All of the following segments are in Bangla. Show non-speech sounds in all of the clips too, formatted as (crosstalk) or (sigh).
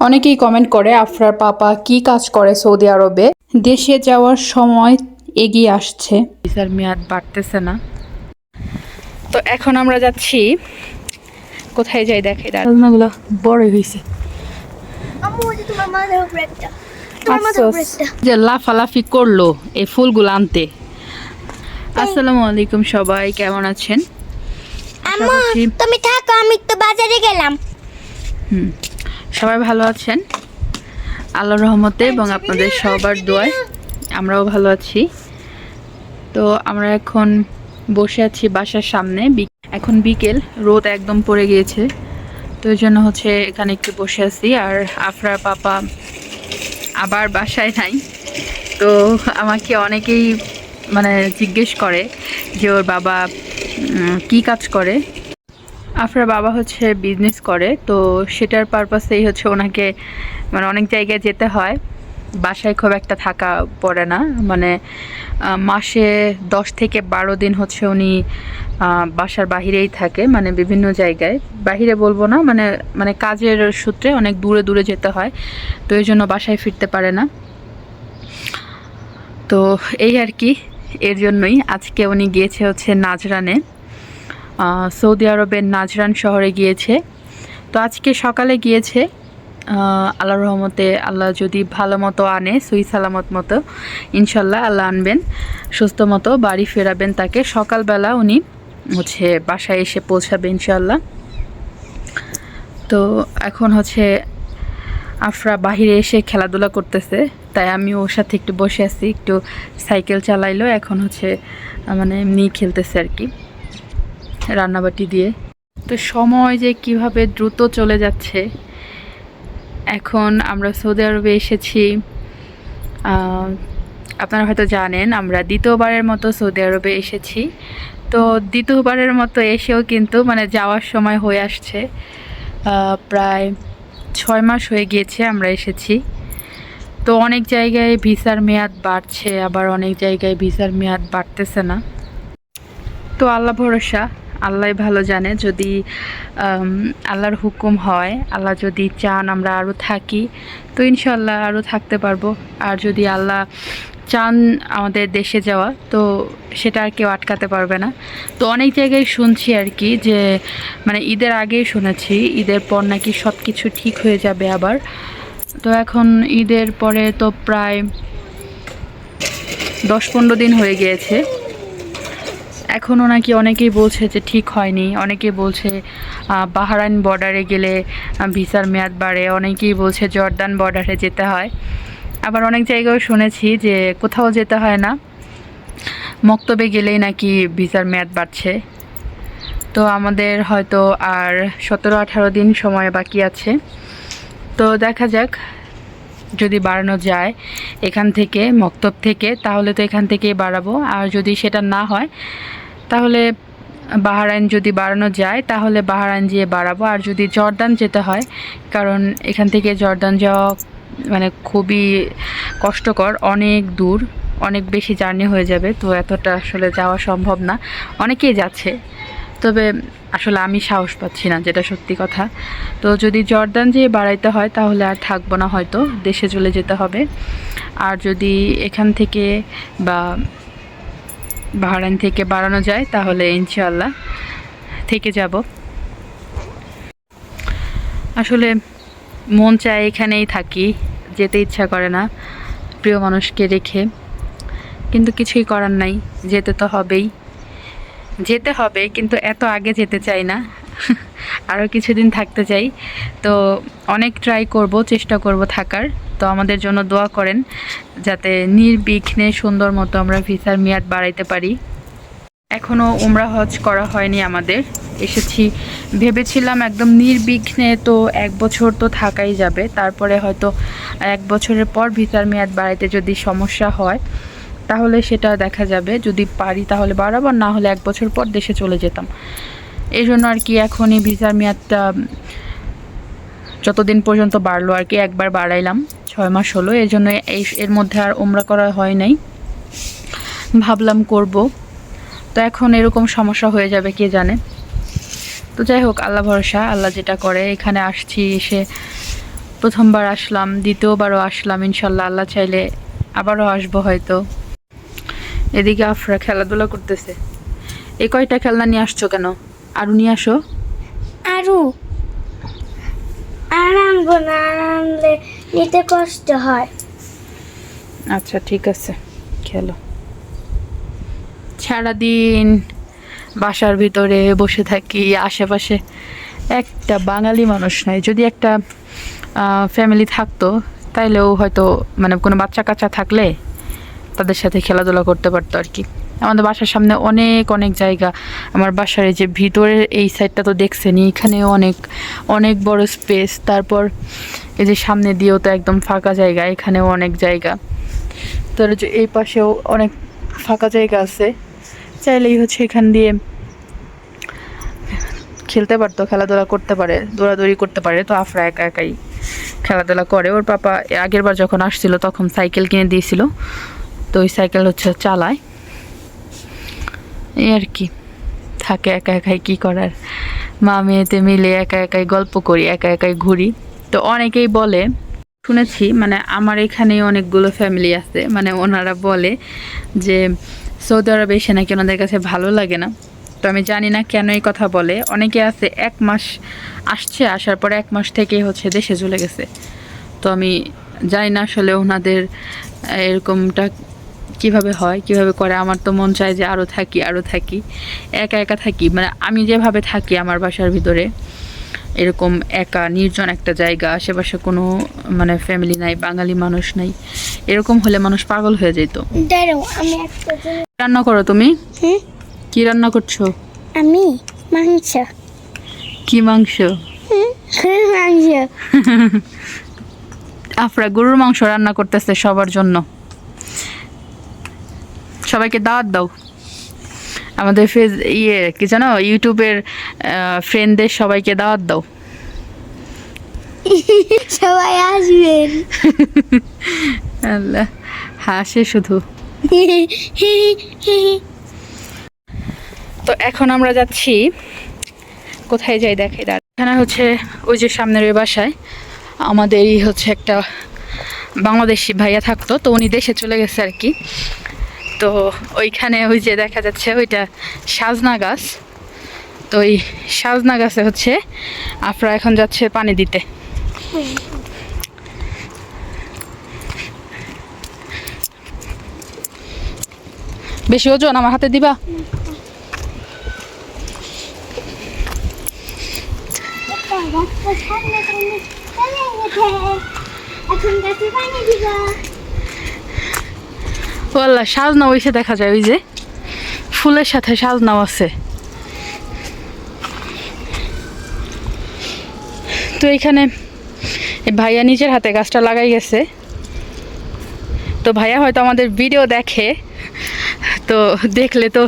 অনেকেই কমেন্ট করে আফরার পাপা কি কাজ করে সৌদি আরবে? দেশে যাওয়ার সময় এগিয়ে আসছে। ভিসার মেয়াদ বাড়তেছে না। তো এখন আমরা যাচ্ছি কোথায় যাই দেখে দাঁড়ানোগুলো বড় হয়েছে যে লাফালাফি করল এই ফুলগুলো আনতে। আসসালামু আলাইকুম সবাই কেমন আছেন? তুমি থাকো আমি তো বাজারে গেলাম। হুম, সবাই ভালো আছেন? আল্লাহর রহমতে এবং আপনাদের সবার দোয়ায় আমরাও ভালো আছি। তো আমরা এখন বসে আছি বাসার সামনে। এখন বিকেল রোদ একদম পড়ে গিয়েছে। তো এই জন্য হচ্ছে এখানে একটু বসে আছি। আর আফরার পাপা আবার বাসায় নাই। তো আমাকে অনেকেই মানে জিজ্ঞেস করে যে ওর বাবা কি কাজ করে? আফরার বাবা হচ্ছে বিজনেস করে, তো সেটার পারপাসেই হচ্ছে ওনাকে মানে অনেক জায়গায় যেতে হয়। বাসায় খুব একটা থাকা পড়ে না। মানে মাসে দশ থেকে বারো দিন হচ্ছে উনি বাসার বাহিরেই থাকে মানে বিভিন্ন জায়গায়। বাহিরে বলব না মানে মানে কাজের সূত্রে অনেক দূরে দূরে যেতে হয়, তো এই জন্য বাসায় ফিরতে পারে না। তো এই আর কি, এর জন্যই আজকে উনি গিয়েছে হচ্ছে নাজরানে। সৌদি আরবের নাজরান শহরে গিয়েছে। তো আজকে সকালে গিয়েছে আল্লাহ রহমতে আল্লাহ যদি ভালো মতো আনে সুই সালামত মতো, ইনশাল্লাহ আল্লাহ আনবেন, সুস্থ মতো বাড়ি ফেরাবেন তাকে। সকালবেলা উনি হচ্ছে বাসায় এসে পৌঁছাবে ইনশাল্লাহ। তো এখন হচ্ছে আফরা বাহিরে এসে খেলাধুলা করতেছে, তাই আমি ওর সাথে একটু বসে আছি, একটু সাইকেল চালাইলো, এখন হচ্ছে মানে এমনি খেলতেছে আর কি। রান্নাবাটি দিয়ে। তো সময় যে কীভাবে দ্রুত চলে যাচ্ছে, এখন আমরা সৌদি আরবে এসেছি। আপনারা হয়তো জানেন, আমরা দ্বিতীয়বারের মতো সৌদি আরবে এসেছি। তো দ্বিতীয়বারের মতো এসেও কিন্তু মানে যাওয়ার সময় হয়ে আসছে। প্রায় ছয় মাস হয়ে গিয়েছে আমরা এসেছি। তো অনেক জায়গায় ভিসার মেয়াদ বাড়ছে, আবার অনেক জায়গায় ভিসার মেয়াদ বাড়তেছে না। তো আল্লাহ ভরসা আল্লাহ ভালো জানে, যদি আল্লাহর হুকুম হয়, আল্লাহ যদি চান আমরা আরও থাকি, তো ইনশাল্লাহ আরও থাকতে পারব। আর যদি আল্লাহ চান আমাদের দেশে যাওয়া, তো সেটা আর কেউ আটকাতে পারবে না। তো অনেক জায়গায় শুনছি আর কি যে মানে ঈদের আগেই শুনেছি, ঈদের পর নাকি সব কিছু ঠিক হয়ে যাবে আবার। তো এখন ঈদের পরে তো প্রায় দশ পনেরো দিন হয়ে গিয়েছে। এখনও নাকি অনেকেই বলছে যে ঠিক হয়নি। অনেকেই বলছে বাহরাইন বর্ডারে গেলে ভিসার মেয়াদ বাড়ে। অনেকেই বলছে জর্দান বর্ডারে যেতে হয়। আবার অনেক জায়গায় শুনেছি যে কোথাও যেতে হয় না। মক্তবে গেলেই নাকি ভিসার মেয়াদ বাড়ছে। তো আমাদের হয়তো আর সতেরো আঠারো দিন সময় বাকি আছে। তো দেখা যাক যদি বাড়ানো যায় এখান থেকে, মক্তব থেকে, তাহলে তো এখান থেকেই বাড়াবো। আর যদি সেটা না হয়, তাহলে বাহারাইন যদি বাড়ানো যায়, তাহলে বাহারাইন যেয়ে বাড়াবো। আর যদি জর্দান যেতে হয়, কারণ এখান থেকে জর্দান যাওয়া মানে খুবই কষ্টকর, অনেক দূর, অনেক বেশি জার্নি হয়ে যাবে। তো এতটা আসলে যাওয়া সম্ভব না। অনেকেই যাচ্ছে। তবে আসলে আমি সাহস পাচ্ছি না, যেটা সত্যি কথা। তো যদি জর্দান যেয়ে বাড়াইতে হয়, তাহলে আর থাকব না হয়তো, দেশে চলে যেতে হবে। আর যদি এখান থেকে বা বাহারাইন থেকে বাড়ানো যায়, তাহলে ইনশাল্লাহ থেকে যাব। আসলে মন চায় এখানেই থাকি, যেতে ইচ্ছা করে না, প্রিয় মানুষকে রেখে। কিন্তু কিছুই করার নাই, যেতে তো হবেই। যেতে হবে, কিন্তু এত আগে যেতে চাই না। (laughs) আরও কিছুদিন থাকতে চাই। তো অনেক ট্রাই করব, চেষ্টা করব থাকার। তো আমাদের জন্য দোয়া করেন, যাতে নির্বিঘ্নে সুন্দর মতো আমরা ভিসার মেয়াদ বাড়াইতে পারি। এখনও উমরা হজ করা হয়নি আমাদের। এসেছি, ভেবেছিলাম একদম নির্বিঘ্নে তো এক বছর তো থাকাই যাবে। তারপরে হয়তো এক বছরের পর ভিসার মেয়াদ বাড়াইতে যদি সমস্যা হয় তাহলে সেটা দেখা যাবে। যদি পারি তাহলে বাড়াবো, আর না হলে এক বছর পর দেশে চলে যেতাম। এই জন্য আর কি এখনই ভিসার মেয়াদটা যতদিন পর্যন্ত বাড়লো আর কি, একবার বাড়াইলাম। ছয় মাস হলো এর জন্য এই, এর মধ্যে আর ওমরা করা হয় নাই। ভাবলাম করব। তো এখন এরকম সমস্যা হয়ে যাবে, কে জানে। তো যাই হোক, আল্লাহ ভরসা, আল্লাহ যেটা করে, এখানে আসছি, এসে প্রথমবার আসলাম, দ্বিতীয়বারও আসলাম, ইনশাল্লাহ আল্লাহ চাইলে আবারও আসব হয়তো। এদিকে আফরা খেলাধুলা করতেছে। এই কয়টা খেলনা নিয়ে আসছো কেন? আরও নিয়ে আসো। আরু। আর আনব না আনলে নিতে কষ্ট হয়। আচ্ছা ঠিক আছে খেলো। সারাদিন বাসার ভিতরে বসে থাকি আশেপাশে একটা বাঙালি মানুষ নাই। যদি একটা ফ্যামিলি থাকতো তাইলেও হয়তো মানে কোনো বাচ্চা কাচ্চা থাকলে তাদের সাথে খেলাধুলা করতে পারতো আর কি। আমাদের বাসার সামনে অনেক অনেক জায়গা। আমার বাসার এই যে ভিতরের এই সাইডটা তো দেখছেনি এখানেও অনেক অনেক বড় স্পেস তারপর এই যে সামনে দিয়েও তো একদম ফাঁকা জায়গা, এখানেও অনেক জায়গা। তোর যে এই পাশেও অনেক ফাঁকা জায়গা আছে। চাইলেই হচ্ছে এখান দিয়ে খেলতে পারতো, খেলাধুলা করতে পারে, দৌড়াদৌড়ি করতে পারে। তো আফরা একা একাই খেলাধুলা করে। ওর পাপা আগের বার যখন আসছিল, তখন সাইকেল কিনে দিয়েছিল। তো ওই সাইকেল হচ্ছে চালায়। এই আর কি। থাকে একা একাই কি করার। মা মেয়েতে মিলে একা একাই গল্প করি, একা একাই ঘুরি। তো অনেকেই বলে, শুনেছি মানে আমার এখানেই অনেকগুলো ফ্যামিলি আছে মানে ওনারা বলে যে সৌদি আরবে এসে নাকি ওনাদের কাছে ভালো লাগে না। তো আমি জানি না কেন এই কথা বলে। অনেকে আছে, এক মাস আসছে, আসার পরে এক মাস থেকেই হচ্ছে দেশে চলে গেছে। তো আমি জানি না আসলে ওনাদের এরকমটা কীভাবে হয় কীভাবে করে আমার তো মন চায় যে আরও থাকি আরও থাকি। একা একা থাকি মানে আমি যেভাবে থাকি আমার বাসার ভিতরে এরকম একা নির্জন একটা জায়গা আশেপাশে কোনো মানে ফ্যামিলি নাই বাঙালি মানুষ নাই এরকম হলে মানুষ পাগল হয়ে যেত। রান্না করো তুমি? কি রান্না করছ? আমি মাংস। কি মাংস। আফরা গরুর মাংস রান্না করতেছে সবার জন্য। সবাইকে দাওয়াত দাও। আমাদের ফেস ইয়ে কি জানো ইউটিউবের ফ্রেন্ডদের সবাইকে দাওয়াত দাও। সবাই আসবেন। আল্লাহ হাসে শুধু। তো এখন আমরা যাচ্ছি কোথায় যাই দেখে এখানে হচ্ছে ওই যে সামনের ওই বাসায় আমাদেরই হচ্ছে একটা বাংলাদেশি ভাইয়া থাকতো তো উনি দেশে চলে গেছে আর কি। তো ওইখানে ওই যে দেখা যাচ্ছে ওইটা সাজনা গাছ। তো ওই সাজনা গাছে হচ্ছে আপনারা এখন যাচ্ছে পানি দিতে। বেশি ওজন আমার হাতে দিবা? এখন গাছে পানি দিবা। ও আল্লাহ সাজনা ওইসে দেখা যায়, ওই যে ফুলের সাথে সাজনাও আছে। তো এখানে এই ভাইয়া নিজের হাতে গাছটা লাগাই গেছে। তো ভাইয়া হয়তো আমাদের ভিডিও দেখে, তো দেখলে তো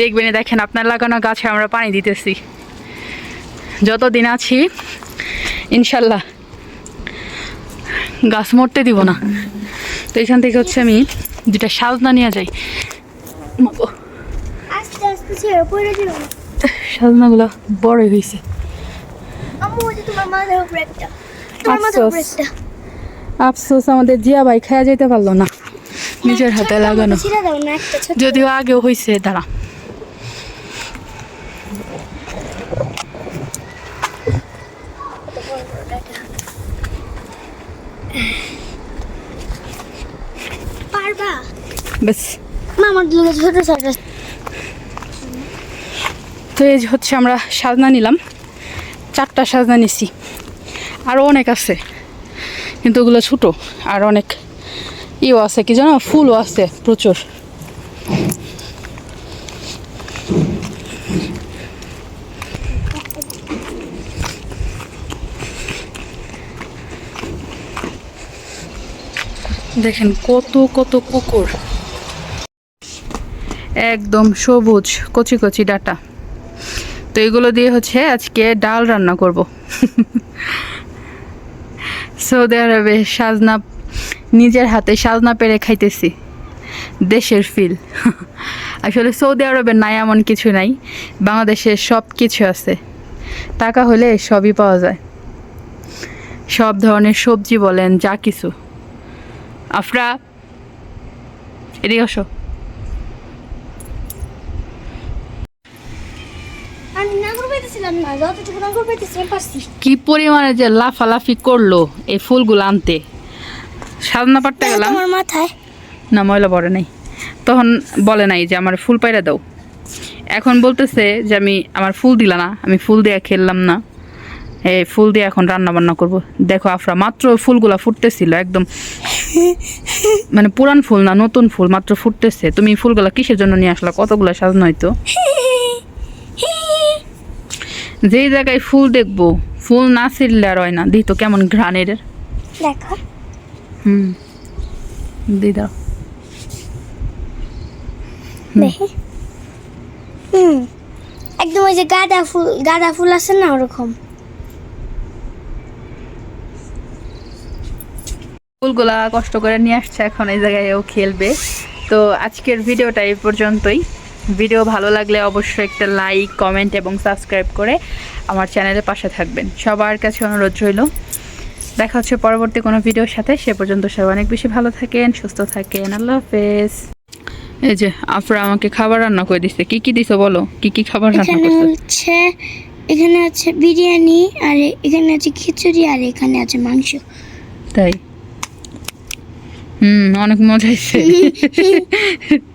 দেখবেন, দেখেন আপনার লাগানো গাছে আমরা পানি দিতেছি। যতদিন আছি, ইনশাল্লাহ গাছ মরতে দিব না। তো এখান থেকে হচ্ছে আমি দুটা সাজনা নিয়ে যাই। সাজনাগুলো বড়ই হয়েছে আফসোস। আমাদের জিয়া ভাই খাওয়া যেতে পারল না। নিজের হাতে লাগানো। যদিও আগেও হয়েছে দাঁড়া। বেশ। মামার লোকে ছোট ছোট তো এই যে হচ্ছে আমরা সাজনা নিলাম। চারটা সাজনা নিছি। আরও অনেক আছে কিন্তু ওগুলো ছোটো। আর অনেক ইও আছে কি জানো? ফুলও আছে প্রচুর। দেখেন কত কত কুকুর। একদম সবুজ, কচি কচি ডাটা। তো এগুলো দিয়ে হচ্ছে আজকে ডাল রান্না করব। সৌদি আরবে সাজনা, নিজের হাতে সাজনা পেরে খাইতেছি। দেশের ফিল আসলে সৌদি আরবে নাই এমন কিছু নাই। বাংলাদেশে সব কিছু আছে। টাকা হলে সবই পাওয়া যায়। সব ধরনের সবজি বলেন, যা কিছু। আফরা এদিকে আসো। কি পরিমাণে যে লাফালাফি করল এই ফুলগুলো আনতে। সাধনা পাটতে গেলাম। মাথায়। না ময়লা পড়ে নাই। তখন বলে নাই যে আমার ফুল পাইরা দাও। এখন বলতেছে যে আমি আমার ফুল দিলা না আমি ফুল দিয়ে খেললাম না। এই ফুল দিয়ে এখন রান্না বান্না করব। দেখো আফরা মাত্র ফুলগুলা ফুটতেছিল একদম। মানে পুরান ফুল না নতুন ফুল মাত্র ফুটতেছে। তুমি ফুলগুলা কিসের জন্য নিয়ে আসলা? কতগুলা সাজানো হয়তো যেই জায়গায় ফুল দেখব ফুল না ছিললে আর হয় না। দিই তো কেমন ঘ্রাণের। দেখো। হুম। দি দাও। হুম। একদম ওই যে গাঁদা ফুল গাঁদা ফুল আছে না ওরকম? ফুলগুলা কষ্ট করে নিয়ে আসছে এখন এই জায়গায় ও খেলবে। তো আজকের ভিডিওটা এই পর্যন্তই। ভিডিও ভালো লাগলে অবশ্যই একটা লাইক কমেন্ট এবং সাবস্ক্রাইব করে আমার চ্যানেলের পাশে থাকবেন। সবার কাছে অনুরোধ রইল। দেখা হচ্ছে পরবর্তী কোনো ভিডিওর সাথে। সে পর্যন্ত সবাই অনেক বেশি ভালো থাকেন সুস্থ থাকেন। আল্লাহ হাফেজ। এই যে আপনারা আমাকে খাবার রান্না করে দিচ্ছে কি কি দিছো বলো? কি কি খাবার রান্না এখানে করছ? হচ্ছে এখানে আছে বিরিয়ানি আর এখানে আছে খিচুড়ি আর এখানে আছে মাংস। তাই? হুম অনেক মজা হয়েছে (laughs)